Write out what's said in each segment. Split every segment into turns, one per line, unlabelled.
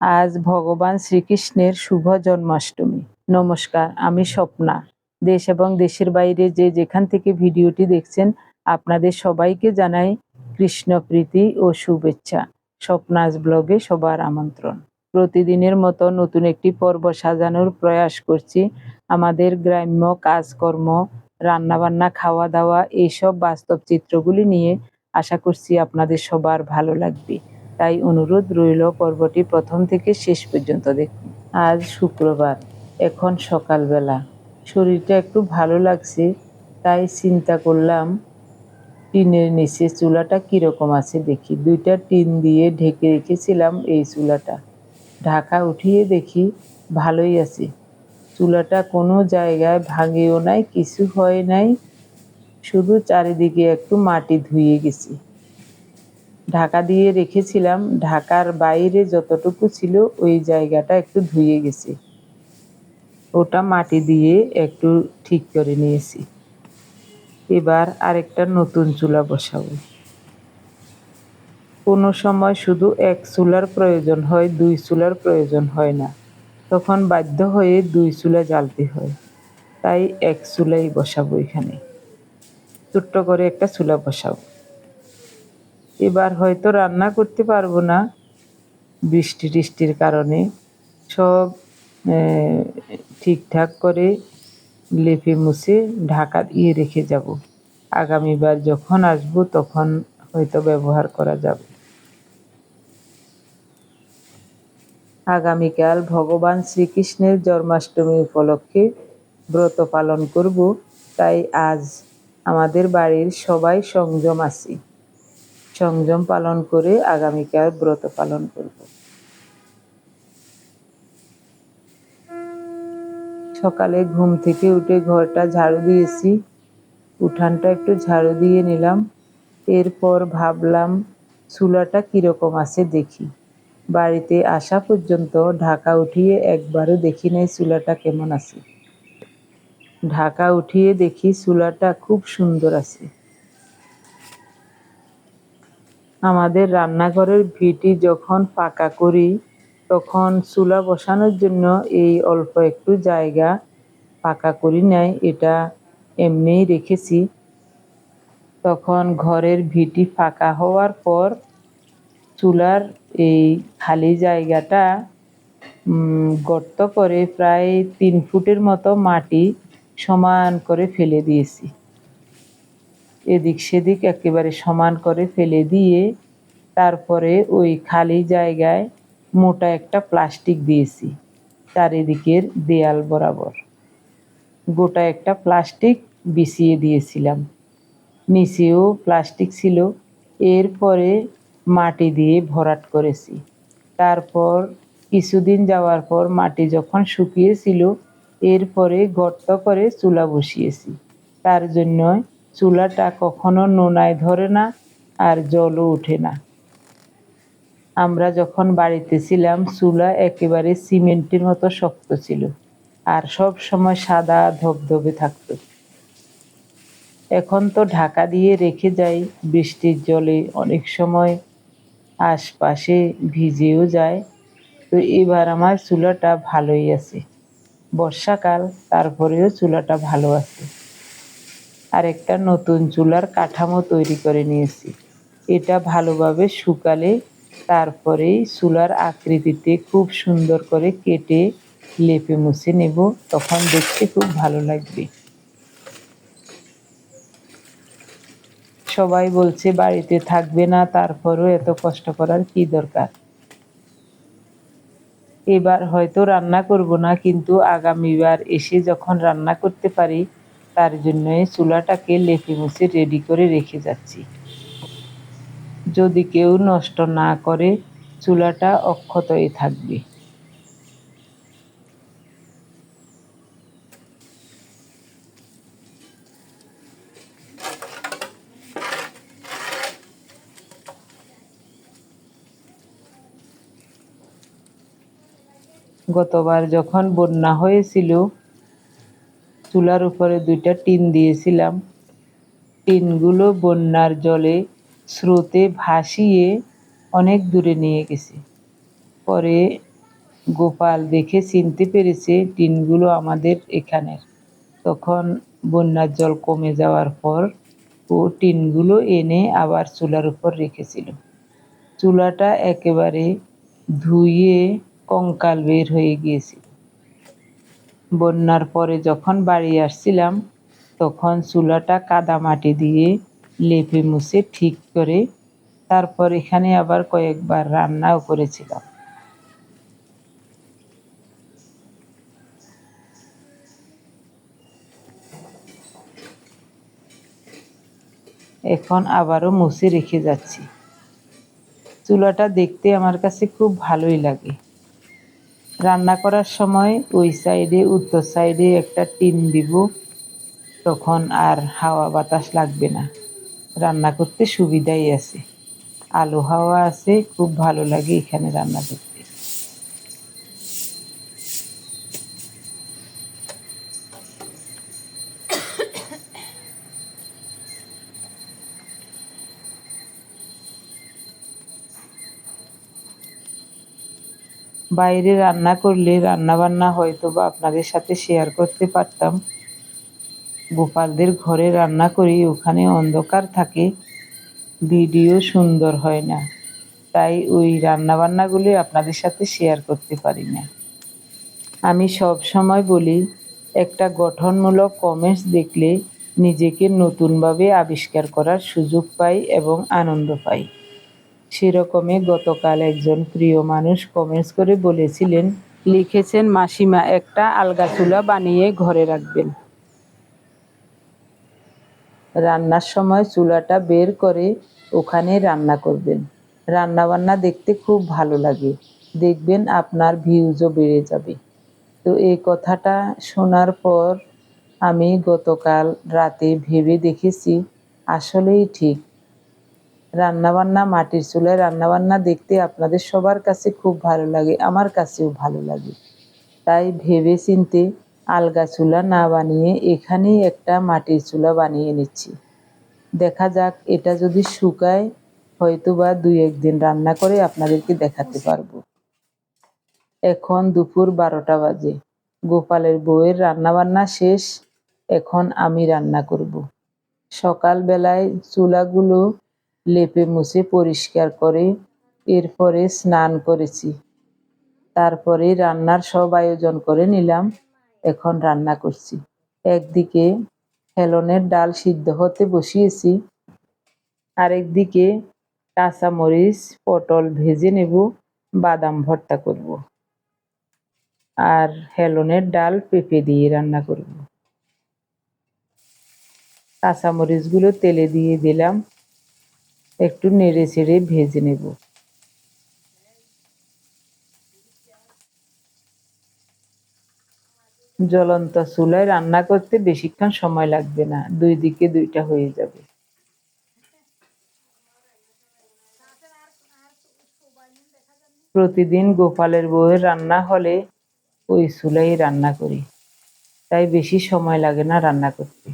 আজ ভগবান শ্রীকৃষ্ণের শুভ জন্মাষ্টমী। নমস্কার, আমি স্বপ্না। দেশ এবং দেশের বাইরে যে যেখান থেকে ভিডিওটি দেখছেন, আপনাদের সবাইকে জানাই কৃষ্ণ প্রীতি ও শুভেচ্ছা। স্বপ্নাজ ব্লগে সবার আমন্ত্রণ। প্রতিদিনের মতো নতুন একটি পর্ব সাজানোর প্রয়াস করছি। আমাদের গ্রাম্য কাজকর্ম, রান্নাবান্না খাওয়া দাওয়া এইসব বাস্তব চিত্রগুলি নিয়ে আশা করছি আপনাদের সবার ভালো লাগবে। তাই অনুরোধ রইল পর্বটি প্রথম থেকে শেষ পর্যন্ত দেখুন। আজ শুক্রবার, এখন সকালবেলা। শরীরটা একটু ভালো লাগছে, তাই চিন্তা করলাম টিনের নিচে চুলাটা কীরকম আছে দেখি। দুইটা টিন দিয়ে ঢেকে রেখেছিলাম এই চুলাটা। ঢাকা উঠিয়ে দেখি ভালোই আছে। চুলাটা কোনো জায়গায় ভাঙেও নাই, কিছু হয় নাই, শুধু চারিদিকে একটু মাটি ধুয়ে গেছি। ঢাকা দিয়ে রেখেছিলাম। ঢাকার বাইরে যতটুকু ছিল ওই জায়গাটা একটু ধুয়ে গেছে। ওটা মাটি দিয়ে একটু ঠিক করে নিয়েছি। এবার আরেকটা নতুন চুলা বসাবো। কোনো সময় শুধু এক চুলার প্রয়োজন হয়, দুই চুলার প্রয়োজন হয় না। তখন বাধ্য হয়ে দুই চুলা জ্বালতে হয়। তাই এক চুলাই বসাবো এখানে। ছোট্ট করে একটা চুলা বসাবো। এবার হয়তো রান্না করতে পারব না বৃষ্টি টিষ্টির কারণে। সব ঠিকঠাক করে লেপে মুছে ঢাকা দিয়ে রেখে যাব। আগামীবার যখন আসব তখন হয়তো ব্যবহার করা যাবে। আগামীকাল ভগবান শ্রীকৃষ্ণের জন্মাষ্টমী উপলক্ষে ব্রত পালন করব, তাই আজ আমাদের বাড়ির সবাই সংযম আছি। সংযম পালন করে আগামীকাল ব্রত পালন করব। সকালে ঘুম থেকে উঠে ঘরটা ঝাড়ু দিয়েছি। উঠানটা একটু ঝাড়ু দিয়ে নিলাম। এরপর ভাবলাম, চুলাটা কীরকম আছে দেখি। বাড়িতে আসা পর্যন্ত ঢাকা উঠিয়ে একবারও দেখি নাই চুলাটা কেমন আছে। ঢাকা উঠিয়ে দেখি চুলাটা খুব সুন্দর আছে। আমাদের রান্নাঘরের ভিটি যখন পাকা করি, তখন চুলা বসানোর জন্য এই অল্প একটু জায়গা পাকা করি নাই, এটা এমনিই রেখেছি। তখন ঘরের ভিটি ফাঁকা হওয়ার পর চুলার এই খালি জায়গাটা গর্ত করে প্রায় তিন ফুটের মতো মাটি সমান করে ফেলে দিয়েছি। এদিক সেদিক একেবারে সমান করে ফেলে দিয়ে তারপরে ওই খালি জায়গায় মোটা একটা প্লাস্টিক দিয়েছি। চারিদিকের দেয়াল বরাবর। গোটা একটা প্লাস্টিক বিছিয়ে দিয়েছিলাম। নিচেও প্লাস্টিক ছিল। এরপরে মাটি দিয়ে ভরাট করেছি। তারপর কিছুদিন যাওয়ার পর মাটি যখন শুকিয়েছিল, এরপরে গর্ত করে চুলা বসিয়েছি। তার জন্য চুলাটা কখনো নোনায় ধরে না আর জলও ওঠে না। আমরা যখন বাড়িতে ছিলাম, চুলা একেবারে সিমেন্টের মতো শক্ত ছিল আর সব সময় সাদা ধবধবে থাকতো। এখন তো ঢাকা দিয়ে রেখে যাই, বৃষ্টির জলে অনেক সময় আশপাশে ভিজেও যায়। তো এবার আমার চুলাটা ভালোই আছে। বর্ষাকাল, তারপরেও চুলাটা ভালো আছে। আর একটা নতুন চুলার কাঠামো তৈরি করে নিয়েছি। এটা ভালোভাবে শুকালে তারপরেই চুলার আকৃতিতে খুব সুন্দর করে কেটে লেপে মুছে নেব। তখন দেখতে খুব ভালো লাগবে। সবাই বলছে, বাড়িতে থাকবে না, তারপরও এত কষ্ট করার কি দরকার? এবার হয়তো রান্না করব না, কিন্তু আগামীবার এসে যখন রান্না করতে পারি তার জন্য চুলাটাকে লেপে মুছে রেডি করে রেখে যাচ্ছি। যদি কেউ নষ্ট না করে, চুলাটা অক্ষতই থাকবে। গতবার যখন বন্যা হয়েছিল চুলার উপরে দুইটা টিন দিয়েছিলাম। টিনগুলো বন্যার জলে স্রোতে ভাসিয়ে অনেক দূরে নিয়ে গেছে। পরে গোপাল দেখে চিনতে পেরেছে টিনগুলো আমাদের এখানের। তখন বন্যার জল কমে যাওয়ার পর ও টিনগুলো এনে আবার চুলার উপর রেখেছিল। চুলাটা একেবারে ধুয়ে কঙ্কাল বের হয়ে গিয়েছিল। বন্যার পরে যখন বাড়ি আসছিলাম, তখন চুলাটা কাদা মাটি দিয়ে লেপে মুছে ঠিক করে তারপর এখানে আবার কয়েকবার রান্নাও করেছিলাম। এখন আবারও মুছে রেখে যাচ্ছি। চুলাটা দেখতে আমার কাছে খুব ভালোই লাগে। রান্না করার সময় ওই সাইডে উত্তর সাইডে একটা টিন দিব, তখন আর হাওয়া বাতাস লাগবে না। রান্না করতে সুবিধাই আছে। আলো হাওয়া আছে, খুব ভালো লাগে এখানে রান্না করতে। বাইরে রান্না করলে রান্নাবান্না হয়তো বা আপনাদের সাথে শেয়ার করতে পারতাম। গোপালদের ঘরে রান্না করি, ওখানে অন্ধকার থাকে ভিডিও সুন্দর হয় না। তাই ওই রান্নাবান্নাগুলি আপনাদের সাথে শেয়ার করতে পারি না। আমি সব সময় বলি, একটা গঠনমূলক কমেন্টস দেখলে নিজেকে নতুনভাবে আবিষ্কার করার সুযোগ পাই এবং আনন্দ পাই। সেরকমই গতকাল একজন প্রিয় মানুষ কমেন্টস করে বলেছিলেন, লিখেছেন, মাসিমা, একটা আলগা চুলা বানিয়ে ঘরে রাখবেন। রান্নার সময় চুলাটা বের করে ওখানে রান্না করবেন। রান্না বান্না দেখতে খুব ভালো লাগে। দেখবেন আপনার ভিউজও বেড়ে যাবে। তো এই কথাটা শোনার পর আমি গতকাল রাতে ভেবে দেখেছি, আসলেই ঠিক। রান্নাবান্না, মাটির চুলায় রান্নাবান্না দেখতে আপনাদের সবার কাছে খুব ভালো লাগে, আমার কাছেও ভালো লাগে। তাই ভেবে চিনতে আলগা চুলা না বানিয়ে এখানেই একটা মাটির চুলা বানিয়ে নিচ্ছি। দেখা যাক, এটা যদি শুকায় হয়তো বা দুই একদিন রান্না করে আপনাদেরকে দেখাতে পারব। এখন দুপুর বারোটা বাজে। গোপালের বউয়ের রান্নাবান্না শেষ, এখন আমি রান্না করব। সকালবেলায় চুলাগুলো লেপে মুছে পরিষ্কার করে এরপরে স্নান করেছি। তারপরে রান্নার সব আয়োজন করে নিলাম, এখন রান্না করছি। একদিকে হেলনের ডাল সিদ্ধ হতে বসিয়েছি, আরেকদিকে কাঁচামরিচ, পটল ভেজে নেব, বাদাম ভর্তা করব। আর হেলনের ডাল পেঁপে দিয়ে রান্না করব। কাঁচামরিচগুলো তেলে দিয়ে দিলাম একটু নেড়ে চেড়ে ভেজে নেব। জ্বলন্ত চুলায় রান্না করতে বেশিক্ষণ সময় লাগবে না, দুই দিকে দুইটা হয়ে যাবে। প্রতিদিন গোপালের বউয়ের রান্না হলে ওই চুলাই রান্না করি, তাই বেশি সময় লাগে না রান্না করতে।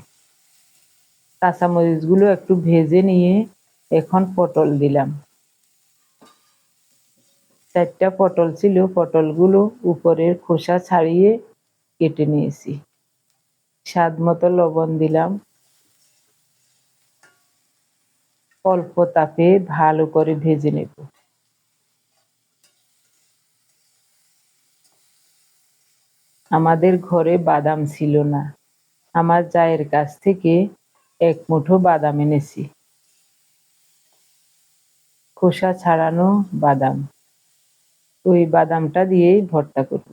কাঁচামরিচগুলো একটু ভেজে নিয়ে এখন পটল দিলাম। চারটা পটল ছিল, পটলগুলো উপরের খোসা ছাড়িয়ে কেটে নিয়েছি। স্বাদ মতো লবণ দিলাম। অল্প তাপে ভালো করে ভেজে নেব। আমাদের ঘরে বাদাম ছিল না। আমার জায়ের কাছ থেকে এক মুঠো বাদাম এনেছি। খোসা ছাড়ানো বাদাম। ওই বাদামটা দিয়েই ভর্তা করব।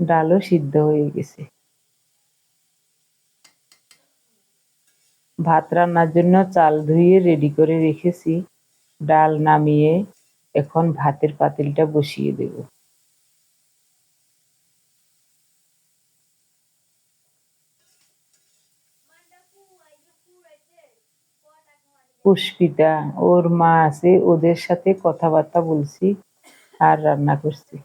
ডালও সিদ্ধ হয়ে গেছে। ভাত রান্নার জন্য চাল ধুয়ে রেডি করে রেখেছি। ডাল নামিয়ে এখন ভাতের পাতিলটা বসিয়ে দেব। পুষ্পিতা, ওর মা আছে, ওদের সাথে কথাবার্তা বলছি আর রান্না করছি।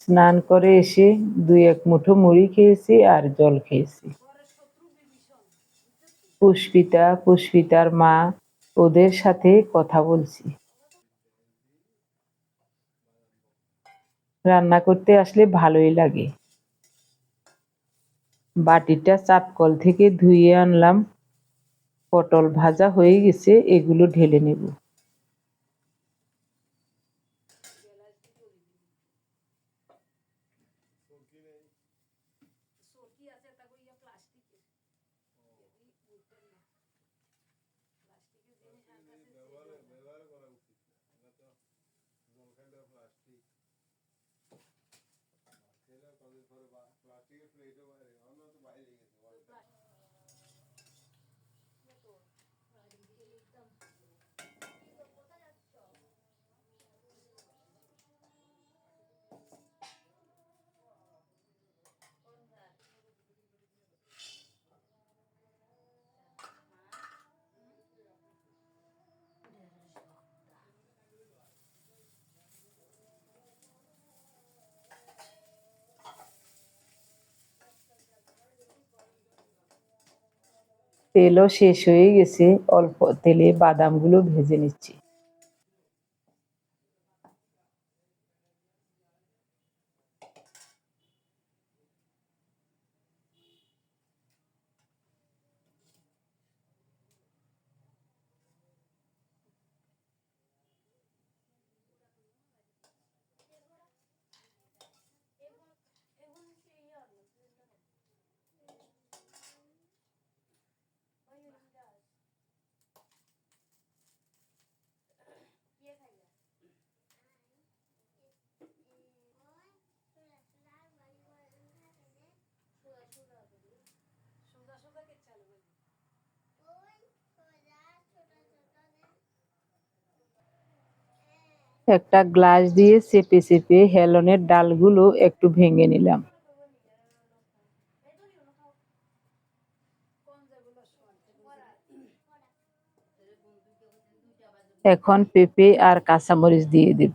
স্নান করে এসে দুই এক মুঠো মুড়ি খেয়েছি আর জল খেয়েছি। পুষ্পিতা, পুষ্পিতার মা, ওদের সাথে কথা বলছি। রান্না করতে আসলে ভালোই লাগে। বাটিটা চাপকল থেকে ধুয়ে আনলাম। পটল ভাজা হয়ে গেছে, এগুলো ঢেলে নেব। over the last year's plate তেলও শেষ হয়ে গেছে। অল্প তেলে বাদামগুলো ভেজে নিচ্ছি। একটা গ্লাস দিয়ে চেপে চেপে হেলনের ডালগুলো একটু ভেঙে নিলাম। এখন পেঁপে আর কাঁচামরিচ দিয়ে দেব।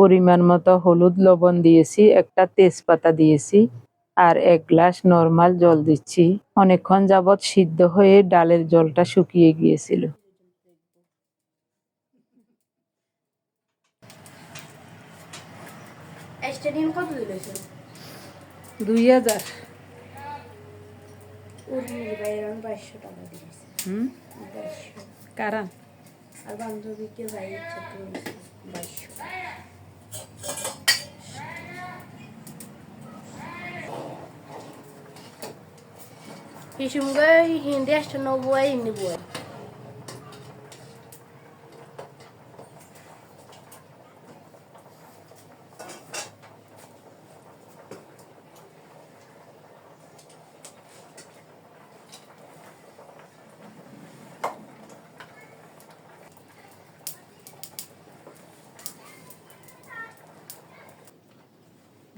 পরিমাণ মতো হলুদ লবণ দিয়েছি একটা তেজপাতা দিয়েছি আর এক গ্লাস নর্মাল জল দিচ্ছি। অনেকক্ষণ যাবৎ সিদ্ধ হয়ে ডালের জলটা শুকিয়ে গিয়েছিল।
দুই হাজার।
বাইরে বাইশশো বাইশশো।
কারণ
আর বান্ধবীকে যাই ইচ্ছা করেছি বাইশশো হিসুমগে হিন্দি আসতে নব্বই হিন্দি বই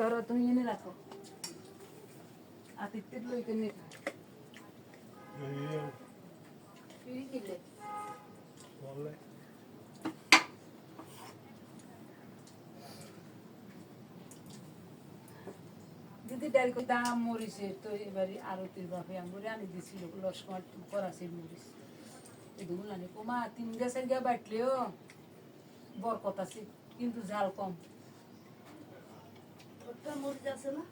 ধরো তুমি এনে রাখো। আতিথ্যের লইতে নিয়ে দিদি ডাল দাম মরিছে তো এবারে আরতির বাপে আঙ্গুরে আনি দিছিল, লস্কর করাছে মরিচ। এগুলো আনি। কমা, তিন গাছের গা বাটলেও বরকত আছে, কিন্তু ঝাল কম।
ফুটকা মরিচ আছে না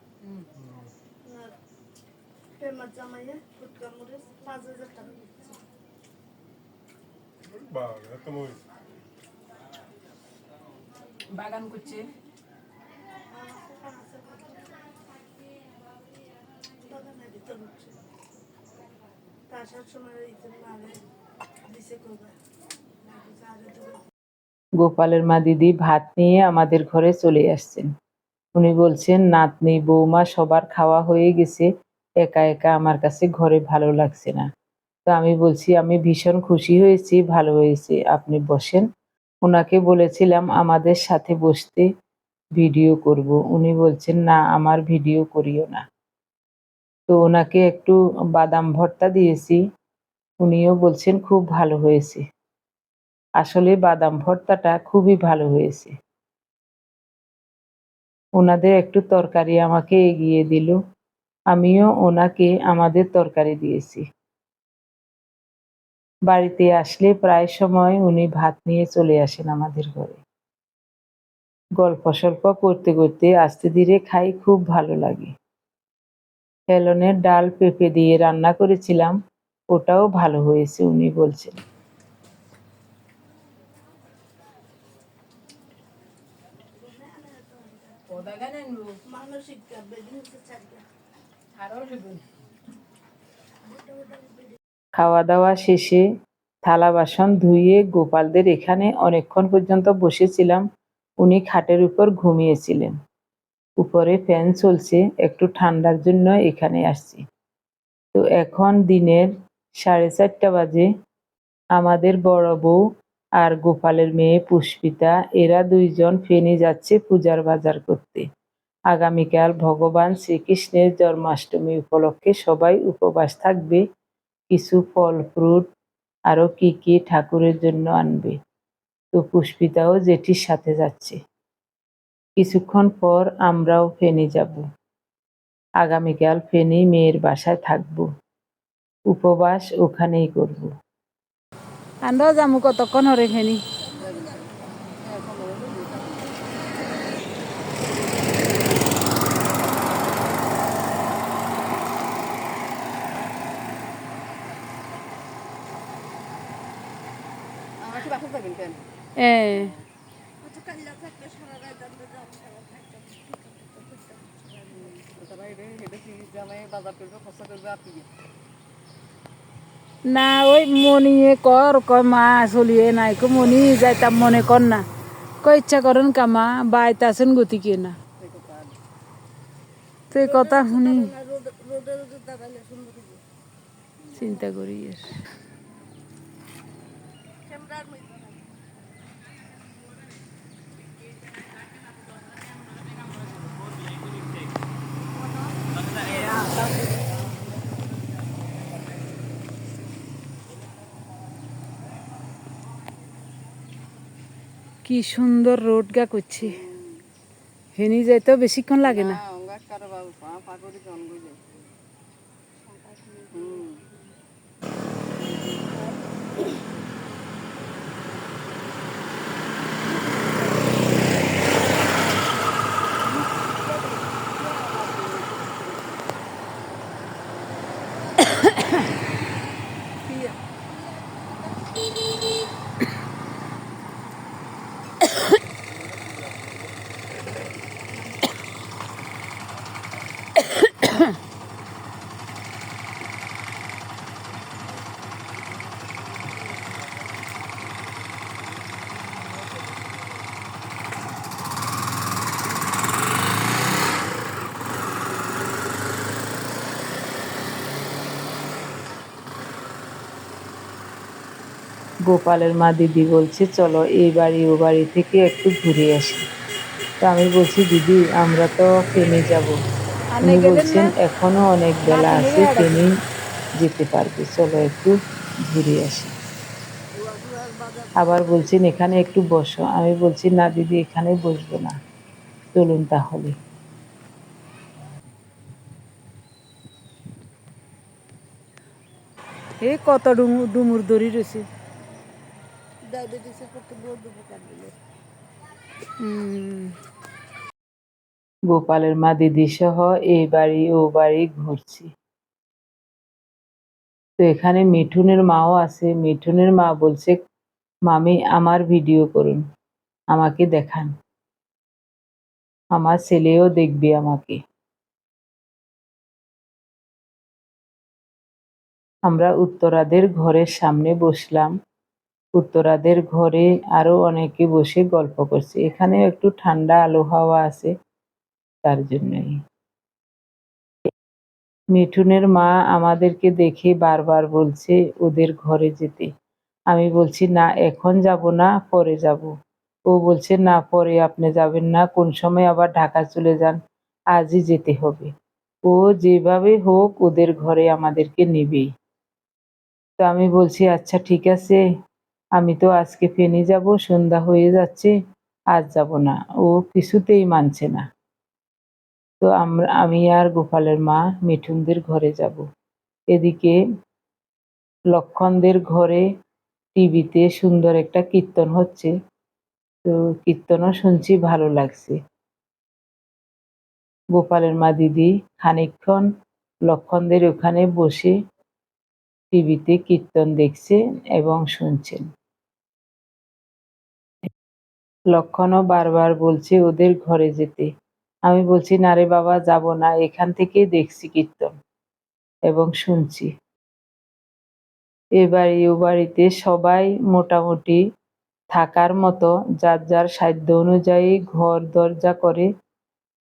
জামাইয়ে ফুটকা মরিচ পাঁচ হাজার টাকা দিচ্ছে
বাগান করছে
আসার সময় ইতের মালে দিছে করবে
গোপালের মা দিদি ভাত নিয়ে আমাদের ঘরে চলে আসছেন। উনি বলছেন, নাতনি, বৌমা সবার খাওয়া হয়ে গেছে, একা একা আমার কাছে ঘরে ভালো লাগছে না। তো আমি বলছি, আমি ভীষণ খুশি হয়েছি, ভালো হয়েছে। আপনি বসেন। ওনাকে বলেছিলাম, আমাদের সাথে বসতে ভিডিও করব। উনি বলছেন, না, আমার ভিডিও করিও না। তো ওনাকে একটু বাদাম ভর্তা দিয়েছি। উনিও বলছেন, খুব ভালো হয়েছে। আসলে বাদাম ভর্তাটা খুবই ভালো হয়েছে। ওনাদের একটু তরকারি আমাকে এগিয়ে দিল। আমিও ওনাকে আমাদের তরকারি দিয়েছি। বাড়িতে আসলে প্রায় সময় উনি ভাত নিয়ে চলে আসেন আমাদের ঘরে। গল্প সল্প করতে করতে আস্তে ধীরে খাই, খুব ভালো লাগে। হেলনের ডাল পেঁপে দিয়ে রান্না করেছিলাম, ওটাও ভালো হয়েছে, উনি বলছেন
ওদা গানে নো
মানসিক বেদিন হচ্ছে চারটা
আরও লিবুন
খাওয়া দাওয়া শেষে থালা বাসন ধুয়ে গোপালদের এখানে অনেকক্ষণ পর্যন্ত বসেছিলাম। উনি খাটের উপর ঘুমিয়েছিলেন। উপরে ফ্যান চলছে, একটু ঠান্ডার জন্য এখানে আসছি। তো এখন দিনের সাড়ে চারটা বাজে। আমাদের বড় বউ আর গোপালের মেয়ে পুষ্পিতা, এরা দুইজন ফেনে যাচ্ছে পূজার বাজার করতে। আগামীকাল ভগবান শ্রীকৃষ্ণের জন্মাষ্টমী উপলক্ষে সবাই উপবাস থাকবে, কিছু ফল, ফ্রুট আরও কি কি ঠাকুরের জন্য আনবে। তো পুষ্পিতাও জেঠির সাথে যাচ্ছে। কিছুক্ষণ পর আমরাও ফেনী যাব। আগামীকাল ফেনী মেয়ের বাসায় থাকব। উপবাস ওখানেই করব।
আন্দ যামু কতক্ষণ হরে ফেনি
আমার কি বাসা যাবেন কেন
এ
আচ্ছা কাল্লা থাকলে সারা রাত আমরা যাব সারা থাকতাম
তারা এটা এটা কি জামাই বাজার করবে খরচা করবে আর কি
না ওই মনিয়ে কর কয় মা চলিয়ে নাই কো মনি যাইতাম মনে কর না। কয় ইচ্ছা করেন কামা বাইতে আছেন গতিকে না।
এই কথা
তো কথা শুনি চিন্তা করি কি সুন্দর রোড গা করছে। হেনি যাইতেও বেশিক্ষণ লাগে না।
গোপালের মা দিদি বলছে চলো এই বাড়ি ও বাড়ি থেকে একটু ঘুরে আসি। তো আমি বলছি দিদি আমরা তো ফেনে যাব। উনি বলছেন এখনও অনেক বেলা আছে ফেনি যেতে পারবে। চলো একটু ঘুরে আসি। আবার বলছেন এখানে একটু বসো। আমি বলছি না দিদি এখানে বসবো না। চলুন তাহলে।
এই কত ডুমুর ডুমুর দড়ি রয়েছে।
ডায়াবেটিসের পক্ষে বহুত উপকার
গোপালের মা দিদি সহ এই বাড়ি ও বাড়ি ঘুরছি। তো এখানে মিঠুনের মাও আছে। মিঠুনের মা বলছে, মামি, আমার ভিডিও করুন। আমাকে দেখান। আমার ছেলেও দেখবে আমাকে। আমরা উত্তরাদের ঘরের সামনে বসলাম। উত্তরাদের ঘরে আরও অনেকে বসে গল্প করছে। এখানে একটু ঠান্ডা আলো হাওয়া আছে তার জন্যই। মিঠুনের মা আমাদেরকে দেখে বারবার বলছে, ওদের ঘরে যেতে। আমি বলছি, না, এখন যাব না, পরে যাব। ও বলছে, না, পরে আপনি যাবেন না, কোন সময় আবার ঢাকা চলে যান, আজই যেতে হবে। ও যেভাবে হোক ওদের ঘরে আমাদেরকে নেবেই। তো আমি বলছি আচ্ছা ঠিক আছে। আমি তো আজকে ফেনি যাব, সন্ধ্যা হয়ে যাচ্ছে আজ যাব না। ও কিছুতেই মানছে না। তো আমরা, আমি আর গোপালের মা মিঠুনদের ঘরে যাব। এদিকে লক্ষণদের ঘরে টিভিতে সুন্দর একটা কীর্তন হচ্ছে। তো কীর্তনও শুনছি, ভালো লাগছে। গোপালের মা দিদি খানিকক্ষণ লক্ষণদের ওখানে বসে টিভিতে কীর্তন দেখছেন এবং শুনছেন। লক্ষণও বারবার বলছে, ওদের ঘরে যেতে। আমি বলছি, না রে বাবা, যাব না। এখান থেকেই দেখছি কীর্তন এবং শুনছি। এ বাড়ি ও বাড়িতে সবাই মোটামুটি থাকার মতো, যার যার সাধ্য অনুযায়ী ঘর দরজা করে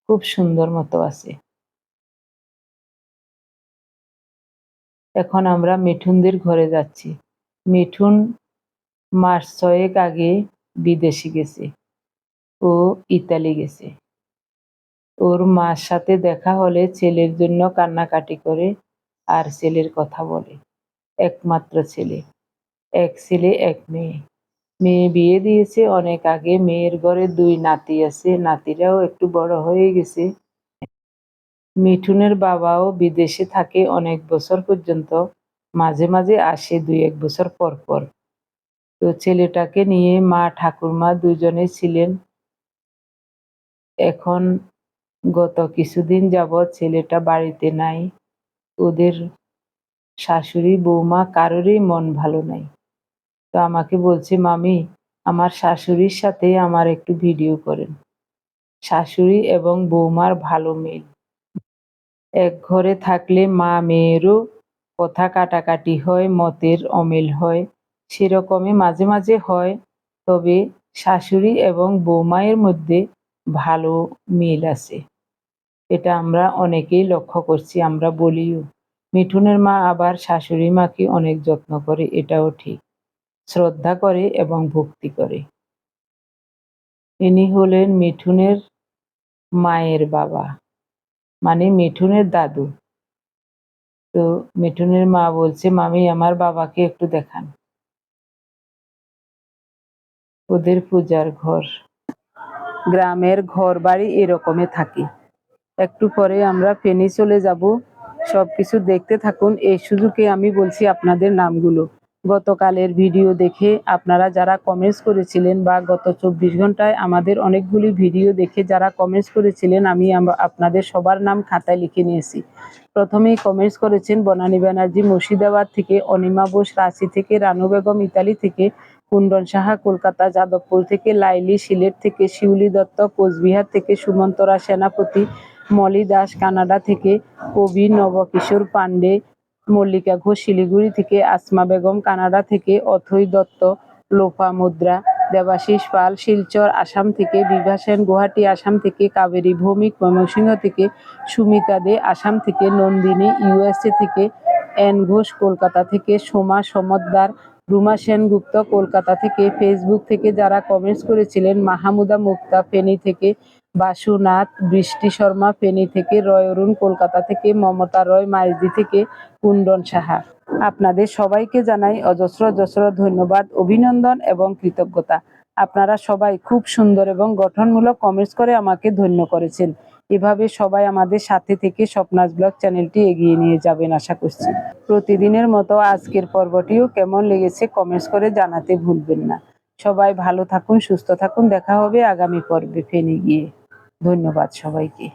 খুব সুন্দর মতো আছে। এখন আমরা মিঠুনদের ঘরে যাচ্ছি। মিঠুন মাস ছয়েক আগে বিদেশে গেছে ও ইতালি গেছে। ওর মার সাথে দেখা হলে ছেলের জন্য কান্নাকাটি করে আর ছেলের কথা বলে। একমাত্র ছেলে, এক ছেলে, এক মেয়ে। মেয়ে বিয়ে দিয়েছে অনেক আগে। মেয়ের ঘরে দুই নাতি আছে। নাতিরাও একটু বড় হয়ে গেছে। মিঠুনের বাবাও বিদেশে থাকে। অনেক বছর পর্যন্ত মাঝে মাঝে আসে দুই এক বছর পর পর। তো ছেলেটাকে নিয়ে মা ঠাকুরমা দুজনে ছিলেন। এখন গত কিছুদিন যাবৎ ছেলেটা বাড়িতে নাই। ওদের শাশুড়ি, বৌমা কারোরই মন ভালো নাই। তো আমাকে বলছে, মামি, আমার শাশুড়ির সাথে আমার একটু ভিডিও করেন। শাশুড়ি এবং বৌমার ভালো মিল। এক ঘরে থাকলে মা মেয়েরও কথা কাটাকাটি হয়, মতের অমিল হয়। সেরকমই মাঝে মাঝে হয়। তবে শাশুড়ি এবং বৌমায়ের মধ্যে ভালো মিল আছে। এটা আমরা অনেকেই লক্ষ্য করছি, আমরা বলিও। মিঠুনের মা আবার শাশুড়ি মাকে অনেক যত্ন করে, এটাও ঠিক। শ্রদ্ধা করে এবং ভক্তি করে। ইনি হলেন মিঠুনের মায়ের বাবা মানে মিঠুনের দাদু। তো মিঠুনের মা বলছে, মামি, আমার বাবাকে একটু দেখান। ওদের পূজার ঘর। গ্রামের ঘর বাড়ি এরকমই থাকে। একটু পরে আমরা ফেনী চলে যাব। সবকিছু দেখতে থাকুন। এই সুযোগে আমি বলছি আপনাদের নামগুলো। গতকালের ভিডিও দেখে আপনারা যারা কমেন্টস করেছিলেন বা গত চব্বিশ ঘন্টায় আমাদের অনেকগুলি ভিডিও দেখে যারা কমেন্টস করেছিলেন, আমি আপনাদের সবার নাম খাতায় লিখে নিয়েছি। প্রথমেই কমেন্টস করেছেন বনানী ব্যানার্জি মুর্শিদাবাদ থেকে, অনিমা বোস রাঁচি থেকে, রানু বেগম ইতালি থেকে কুন্দন সাহা, কলকাতা যাদবপুর থেকে, লাইলি সিলেট থেকে, শিউলি দত্ত, কোচবিহার থেকে, সুমন্তরা সেনাপতি, মলি দাস কানাডা থেকে, কবি নবকিশোর পান্ডে মল্লিকা ঘোষ শিলিগুড়ি থেকে, আসমা বেগম কানাডা থেকে, অথৈ দত্ত লোপা মুদ্রা, দেবাশিস পাল শিলচর আসাম থেকে, বিভা সেন গুয়াহাটি আসাম থেকে, কাবেরী ভৌমিক ময়মনসিংহ থেকে, সুমিতা দে আসাম থেকে, নন্দিনী ইউএসএ থেকে, এন ঘোষ কলকাতা থেকে, সোমা সমদ্দার রুমা সেনগুপ্ত কলকাতা থেকে ফেসবুক থেকে যারা কমেন্টস করেছিলেন, মাহমুদা মুক্তা ফেনী থেকে, বাসুনাথ, বৃষ্টি শর্মা ফেনী থেকে, রয় অরুণ কলকাতা থেকে, মমতা রয় মাইজদি থেকে কুন্দন সাহা। আপনাদের সবাইকে জানাই অজস্র অজস্র ধন্যবাদ, অভিনন্দন এবং কৃতজ্ঞতা। আপনারা সবাই খুব সুন্দর এবং গঠনমূলক কমেন্টস করে আমাকে ধন্য করেছেন। এভাবে সবাই আমাদের সাথে থেকে স্বপ্নাজ ব্লগ চ্যানেলটি এগিয়ে নিয়ে যাবেন আশা করছি। প্রতিদিনের মতো আজকের পর্বটিও কেমন লেগেছে কমেন্টস করে জানাতে ভুলবেন না। সবাই ভালো থাকুন, সুস্থ থাকুন। দেখা হবে আগামী পর্বে ফেনে গিয়ে। ধন্যবাদ সবাইকে।